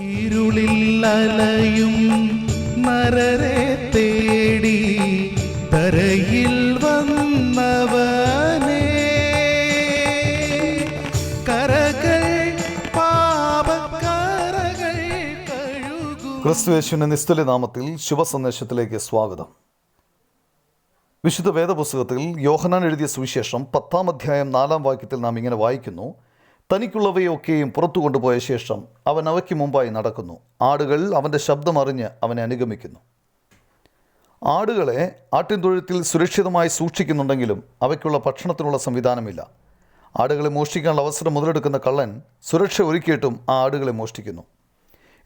ഇരുളിൽ അലയും നരരെ തേടി തരയിൽ വന്നവനേ. കരകൾ പാപക്കരകൾ കഴുകും. ക്രിസ്തുയേശുവിന്റെ നിസ്തുല നാമത്തിൽ ശുഭസന്ദേശത്തിലേക്ക് സ്വാഗതം. വിശുദ്ധ വേദപുസ്തകത്തിൽ യോഹനാൻ എഴുതിയ സുവിശേഷം പത്താം അധ്യായം നാലാം വാക്യത്തിൽ നാം ഇങ്ങനെ വായിക്കുന്നു തനിക്കുള്ളവയൊക്കെയും പുറത്തു കൊണ്ടുപോയ ശേഷം അവൻ അവയ്ക്ക് മുമ്പായി നടക്കുന്നു. ആടുകൾ അവന്റെ ശബ്ദമറിഞ്ഞ് അവനെ അനുഗമിക്കുന്നു. ആടുകളെ ആട്ടിൻതൊഴുത്തിൽ സുരക്ഷിതമായി സൂക്ഷിക്കുന്നുണ്ടെങ്കിലും അവയ്ക്കുള്ള ഭക്ഷണത്തിനുള്ള സംവിധാനമില്ല. ആടുകളെ മോഷ്ടിക്കാനുള്ള അവസരം മുതലെടുക്കുന്ന കള്ളൻ സുരക്ഷ ഒരുക്കിയിട്ടും ആ ആടുകളെ മോഷ്ടിക്കുന്നു.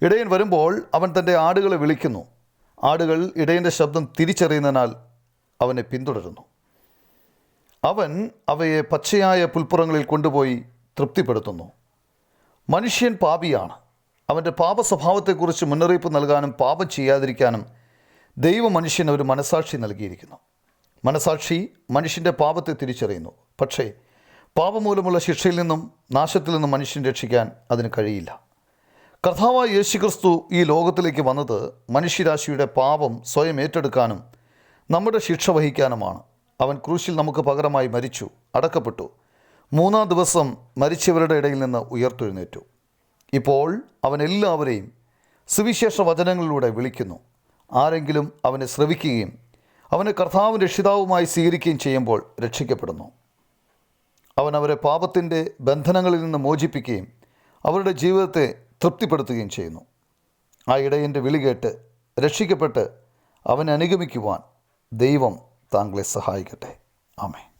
ഇടയൻ വരുമ്പോൾ അവൻ തന്റെ ആടുകളെ വിളിക്കുന്നു. ആടുകൾ ഇടയന്റെ ശബ്ദം തിരിച്ചറിയുന്നതിനാൽ അവനെ പിന്തുടരുന്നു. അവൻ അവയെ പച്ചയായ പുൽപ്പുറങ്ങളിൽ കൊണ്ടുപോയി തൃപ്തിപ്പെടുത്തുന്നു. മനുഷ്യൻ പാപിയാണ്. അവന്റെ പാപസ്വഭാവത്തെക്കുറിച്ച് മുന്നറിയിപ്പ് നൽകാനും പാപം ചെയ്യാതിരിക്കാനും ദൈവ മനുഷ്യന് ഒരു മനസാക്ഷി നൽകിയിരിക്കുന്നു. മനസാക്ഷി മനുഷ്യന്റെ പാപത്തെ തിരിച്ചറിയുന്നു. പക്ഷേ പാപമൂലമുള്ള ശിക്ഷയിൽ നിന്നും നാശത്തിൽ നിന്നും മനുഷ്യൻ രക്ഷിക്കാൻ അതിന് കഴിയില്ല. കർത്താവായ യേശുക്രിസ്തു ഈ ലോകത്തിലേക്ക് വന്നത് മനുഷ്യരാശിയുടെ പാപം സ്വയം ഏറ്റെടുക്കാനും നമ്മുടെ ശിക്ഷ വഹിക്കാനുമാണ്. അവൻ ക്രൂശിൽ നമുക്ക് പകരമായി മരിച്ചു അടക്കപ്പെട്ടു. മൂന്നാം ദിവസം മരിച്ചവരുടെ ഇടയിൽ നിന്ന് ഉയർത്തെഴുന്നേറ്റു. ഇപ്പോൾ അവൻ എല്ലാവരെയും സുവിശേഷ വചനങ്ങളിലൂടെ വിളിക്കുന്നു. ആരെങ്കിലും അവനെ ശ്രവിക്കുകയും അവനെ കർത്താവും രക്ഷിതാവുമായി സ്വീകരിക്കുകയും ചെയ്യുമ്പോൾ രക്ഷിക്കപ്പെടുന്നു. അവൻ അവരെ പാപത്തിന്റെ ബന്ധനങ്ങളിൽ നിന്ന് മോചിപ്പിക്കുകയും അവരുടെ ജീവിതത്തെ തൃപ്തിപ്പെടുത്തുകയും ചെയ്യുന്നു. ആ ഇടയന്റെ വിളി കേട്ട് രക്ഷിക്കപ്പെട്ട് അവനെ അനുഗമിക്കുവാൻ ദൈവം താങ്കളെ സഹായിക്കട്ടെ. ആമേ